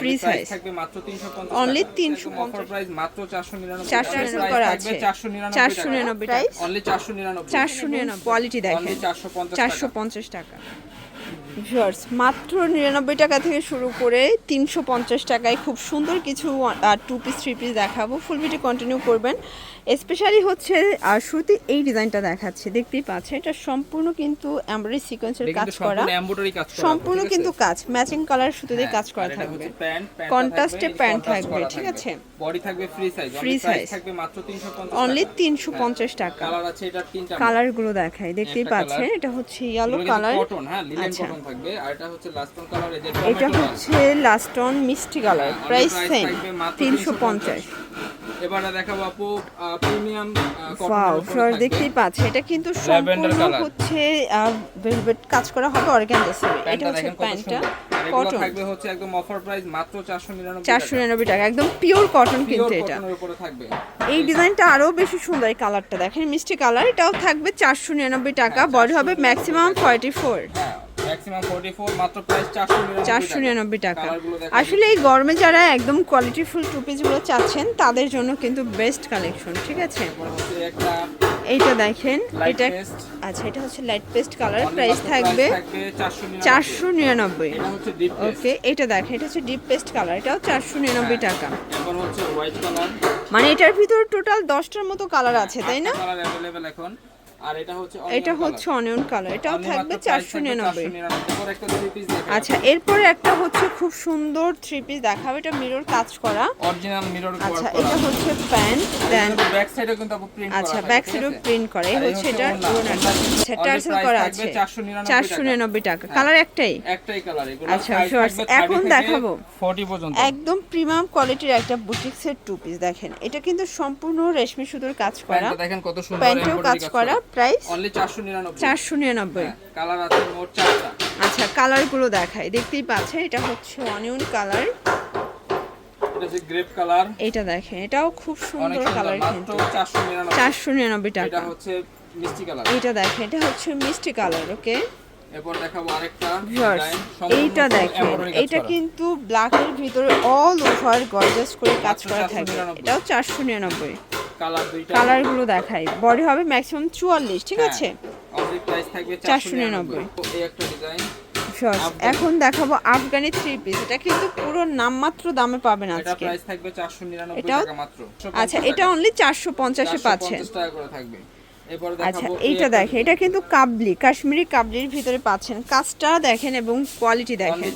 Free size. থাকবে মাত্র 350 Only টাকা। 350 অফার প্রাইস মাত্র 499 499 করা আছে। 499 499 টাকা। টাকা। অনলি 499 499 কোয়ালিটি দেখেন অনলি 450 টাকা। চারশো পঞ্চাশ টাকা। ভিউয়ার্স মাত্র নিরানব্বই টাকা থেকে শুরু করে তিনশো পঞ্চাশ টাকায় খুব সুন্দর কিছু টু পিস থ্রি পিস দেখাবো। ফুল ভিডিও কন্টিনিউ করবেন। স্পেশালি হচ্ছে আর শুরুতে এই ডিজাইনটা দেখাচ্ছে। দেখতেই পাচ্ছেন এটা সম্পূর্ণ কিন্তু এমব্রয়ডারি সিকোয়েন্সের কাজ করা। সম্পূর্ণ? কিন্তু কাজ ম্যাচিং কালার সুতোতে দিয়ে কাজ করা থাকবে। হচ্ছে প্যান্ট থাকবে, ঠিক আছে? বডি থাকবে ফ্রি সাইজ প্রাইস size। থাকবে মাত্র 350 অনলি টাকা। তিনশো পঞ্চাশ টাকা। কালার আছে এটা তিনটা কালারগুলো দেখাই। দেখতেই পাচ্ছেন এটা হচ্ছে ইয়েলো কালার কটন হ্যাঁ লিনেন আচ্ছা। কটন থাকবে আর এটা হচ্ছে লাস্টন কালার এই যে এটা হচ্ছে লাস্ট অন মিষ্টি কালার হ্যাঁ, প্রাইস সেম থাকবে মাত্র তিনশো পঞ্চাশ। এবারে দেখাবো আপু প্রিমিয়াম ওয়াও ফ্লোর দেখতেই পাচ্ছে। এটা কিন্তু সম্পূর্ণ। হচ্ছে ভেলভেট কাজ করা হবে অর্গানজা এটা হচ্ছে প্যান্টটা কটন থাকবে হচ্ছে একদম অফার প্রাইস মাত্র 499 চারশো নিরানব্বই টাকা একদম পিওর কটন কিন্তু এটা। এই ডিজাইনটা আরও বেশি সুন্দর এই কালারটা দেখেন মিষ্টি কালার এটাও থাকবে চারশো নিরানব্বই টাকা বডি হবে ম্যাক্সিমাম ফর্টি ফোর হ্যাঁ ম্যাক্সিমাম 44 মাত্র প্রাইস 499 চারশো নিরানব্বই টাকা কালারগুলো দেখেন। আসলে এই গরমে যারা একদম কোয়ালিটি ফুল টু পিসগুলো চাচ্ছেন তাদের জন্য কিন্তু বেস্ট কালেকশন ঠিক আছে তারপরে হচ্ছে একটা এইটা দেখেন Light এটা paste। আচ্ছা এটা হচ্ছে light paste colour Only price মাত্র থাকবে price থাকবে 499 চারশো নিরানব্বই এটা হচ্ছে ডিপ ওকে এটা দেখেন এটা হচ্ছে ডিপ পেস্ট কালার এটাও চারশো নিরানব্বই টাকা এরপর হচ্ছে হোয়াইট কালার মানে এটার ভিতর টোটাল দশটার মতো কালার আছে তাই না কালার अवेलेबल এখন আর এটা হচ্ছে এটা হচ্ছে অনিয়ন কালার এটাও থাকবে চারশো নিরানব্বই। 499 এরপর একটা থ্রি পিস দেখাই আচ্ছা এরপরে একটা হচ্ছে খুব সুন্দর থ্রি পিস দেখাবে। এটা মিরর কাজ করা। অরিজিনাল মিরর ওয়ার্ক আচ্ছা এটা হচ্ছে প্যান্ট দেন ব্যাক সাইডে কিন্তু আপু প্রিন্ট করা আচ্ছা ব্যাক প্রিন্ট করে। এই হচ্ছে এটা আচ্ছা টার্সেল করা আছে। 499 চারশো টাকা। কালার একটাই? একটাই কালার এগুলো আচ্ছা, price viewers, থাকবে 30 এখন দেখাবো। 40 পর্যন্ত। একদম প্রিমিয়াম কোয়ালিটির একটা বুটিক্সের টু পিস দেখেন। এটা কিন্তু সম্পূর্ণ রেশমি সুতোর কাজ করা। দেখেন কত সুন্দর প্যান্টেও কাজ করা। প্রাইস? অনলি 499 চারশো নিরানব্বই। কালার আছে মোট চারটা। আচ্ছা কালারগুলো দেখাই। দেখতেই পাচ্ছেন এটা হচ্ছে অনিয়ন কালার। এটা হচ্ছে গ্রেপ কালার। এটা দেখেন এটাও খুব সুন্দর কালার কিন্তু। 499 চারশো নিরানব্বই। এটা টাকা। হচ্ছে মিষ্টি কালার। এটা দেখেন এটা হচ্ছে মিষ্টি কালার ওকে? এরপর দেখাবো আরেকটা ভিউয়ার্স design, এইটা দেখেন এটা। কিন্তু ব্ল্যাকের ভিতরে অল ওভার গর্জাস করে কাজ করা 499 এটাও চারশো নিরানব্বই। কালার দুইটা কালারগুলো দেখাই। বডি হবে ম্যাক্সিমাম চুয়াল্লিশ ঠিক হ্যাঁ, আছে? চারশো নিরানব্বই। থাকবে 499 499 এই একটা ডিজাইন Viewers, আফগানি। এখন দেখাবো আফগানি থ্রি পিস এটা কিন্তু পুরো নামমাত্র দামে পাবেন আজকে। প্রাইস থাকবে 499 এটাও- আচ্ছা এটা অনলি চারশো পঞ্চাশে পাচ্ছেন। টাকা করে থাকবে। আচ্ছা এইটা এই দেখেন এটা কিন্তু কাবলি কাশ্মীরি কাবলির ভিতরে পাচ্ছেন। কাজটা দেখেন এবং কোয়ালিটি দেখেন।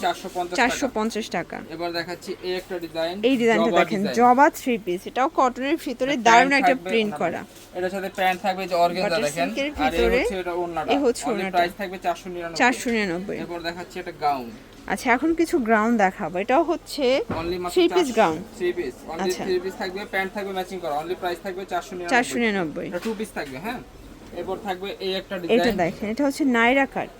চারশো পঞ্চাশ টাকা। এবার দেখাচ্ছি এই একটা ডিজাইন এই ডিজাইনটা দেখেন জবা থ্রি পিস এটাও কটনের ভিতরে দারুণ একটা প্রিন্ট করা। এটার সাথে প্যান্ট থাকবে যে অর্গানজা দেখেন। আর এই হচ্ছে এটা ওন্নাটা এই হচ্ছে ওড়নাটা। প্রাইস থাকবে 499 চারশো নিরানব্বই। এরপর দেখাচ্ছি এটা গাউন আচ্ছা এখন কিছু গ্রাউন্ড দেখাবো। এটাও হচ্ছে Three piece gown? Three piece only আচ্ছা। থ্রি পিস থাকবে প্যান্ট থাকবে ম্যাচিং করা। অনলি প্রাইস থাকবে 499 চারশো নিরানব্বই। এটা টু পিস থাকবে হ্যাঁ? এরপর থাকবে এই একটা ডিজাইন এটা দেখেন এটা হচ্ছে নাইরা কাট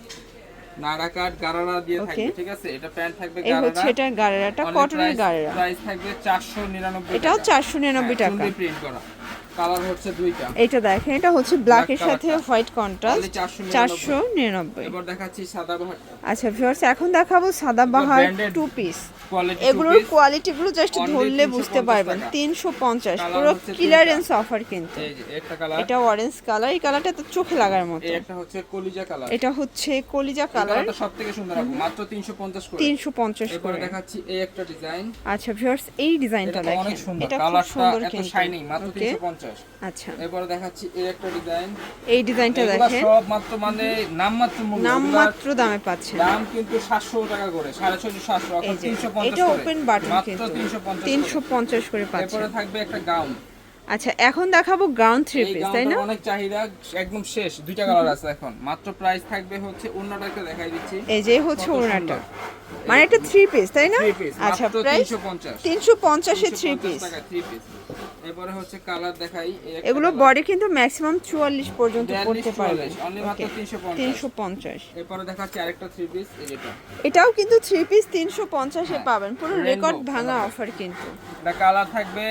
নাড়া কাট গারারা দিয়ে থাকবে ঠিক আছে? এটা প্যান্ট থাকবে এই গারারা হচ্ছে এটা গারেরাটা কটনের গারেরা প্রাইস থাকবে 499 এটাও চারশো নিরানব্বই টাকা। প্রিন্ট করা। কালার হচ্ছে দুইটা। এটা দেখেন এটা হচ্ছে ব্ল্যাক এর সাথে হোয়াইট কন্ট্রাস্ট 499 এবার দেখাচ্ছি সাদাবাহারটা আচ্ছা ভিউয়ার্স এখন দেখাবো সাদাবাহার টু পিস এগুলোর কোয়ালিটি গুলো জাস্ট ধরলে বুঝতে পারবেন। 350 পুরো ক্লিয়ারেন্স অফার কিন্তু। এটা অরেঞ্জ কালার এই কালারটা তো চোখে লাগার মতো। একটা হচ্ছে কলিজা কালার। এটা হচ্ছে কলিজা কালার এটা সবথেকে সুন্দর আপু মাত্র 350 করে। 350 করে। দেখাচ্ছি এই একটা ডিজাইন আচ্ছা ভিউয়ার্স এই ডিজাইনটা দেখেন। এটা খুব সুন্দর কিন্তু। শাইনিং মাত্র 350 আচ্ছা। দেখাচ্ছি একটা ডিজাইন এই এখন ওপেন করে। আচ্ছা, এখন দেখাবো গাউন থ্রি পিস তাই না? অনেক চাহিদা একদম শেষ। দুইটা কালার আছে এখন। মাত্র প্রাইস থাকবে হচ্ছে ওড়নাটাকে দেখাই দিচ্ছি। এই যে হচ্ছে ওড়নাটা। মানে এটা থ্রি পিস তাই না? আচ্ছা প্রাইস 350 350 এ থ্রি পিস এরপরে হচ্ছে কালার দেখাই। এগুলো বডি কিন্তু ম্যাক্সিমাম চুয়াল্লিশ পর্যন্ত পড়তে পারবে। 44, only মাত্র 350 তিনশো পঞ্চাশ। এরপরে দেখাচ্ছি আরেকটা থ্রি পিস এই যেটা। এটাও কিন্তু থ্রি পিস তিনশো পঞ্চাশে পাবেন। পুরো রেকর্ড ভাঙা অফার কিন্তু। এটা কালার থাকবে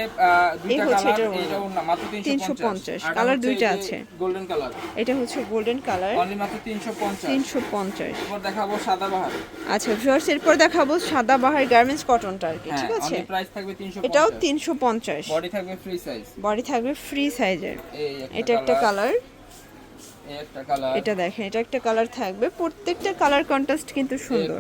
দুইটা কালার এটার এটা মাত্র 350 350 কালার দুইটা আছে। গোল্ডেন কালার এটা হচ্ছে গোল্ডেন কালার অনলি মাত্র 350 তিনশো পঞ্চাশ। এরপর দেখাবো সাদা বাহার। আচ্ছা ভিউয়ার্স এরপর দেখাবো সাদা বাহার গার্মেন্টস কটনটা আর কি হ্যাঁ ঠিক আছে? অনলি প্রাইস থাকবে 350 এটাও তিনশো পঞ্চাশ। বডি থাকবে ফ্রি সাইজ বডি থাকবে ফ্রি সাইজের এটা একটা কালার এটা দেখেন এটা একটা কালার থাকবে। প্রত্যেকটা কালার কন্ট্রাস্ট কিন্তু সুন্দর।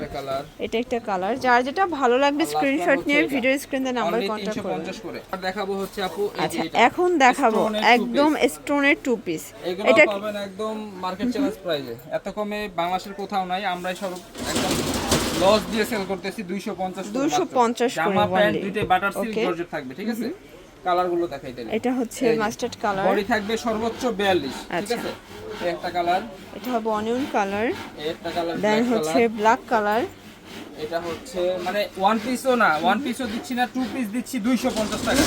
এটা একটা কালার যার যেটা ভালো লাগবে স্ক্রিনশট নিয়ে। ভিডিও স্ক্রিনে নাম্বার অনলি কন্ট্যাক্ট করবেন। 350 করে। আর দেখাবো হচ্ছে আপু আচ্ছা এখন দেখাবো। একদম। স্টোনের টু পিস এটা পাবেন একদম মার্কেট চ্যালেঞ্জ প্রাইসে এত কমে বাংলাদেশের কোথাও নাই। আমরাই সব একদম লস দিয়ে সেল করতেছি 250 250 করে জামা প্যান্ট দুইটা বাটার সিল্ক থাকবে ঠিক আছে? কালারগুলো দেখাই দিলে এটা হচ্ছে মাস্টার্ড কালার বডি থাকবে সর্বোচ্চ 42 ঠিক আচ্ছা। আছে? এই একটা কালার। এটা হবে অনিয়ন কালার এই একটা কালার দেন হচ্ছে ব্ল্যাক কালার এটা হচ্ছে মানে ওয়ান পিসও না ওয়ান পিসও দিচ্ছি না টু পিস দিচ্ছি 250 টাকা।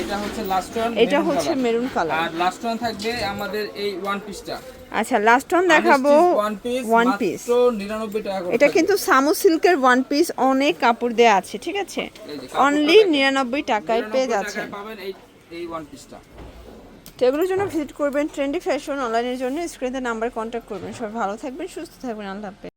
এটা হচ্ছে লাস্ট ওয়ান এটা হচ্ছে মেরুন কালার আর লাস্ট ওয়ান থাকবে আমাদের এই ওয়ান পিসটা আচ্ছা লাস্ট ওয়ান দেখাবো ওয়ান পিস এটা কিন্তু সামু সিল্কের ওয়ান পিস অনেক কাপড় দেওয়া আছে ঠিক আছে? অনলি নিরানব্বই টাকায় 99 পেয়ে যাচ্ছে তো এগুলোর জন্য ভিজিট করবেন ট্রেন্ডি ফ্যাশন অনলাইনের জন্য স্ক্রিনে নাম্বার কন্ট্যাক্ট করবেন। সবাই ভালো থাকবেন সুস্থ থাকবেন আল্লাহ হাফেজ।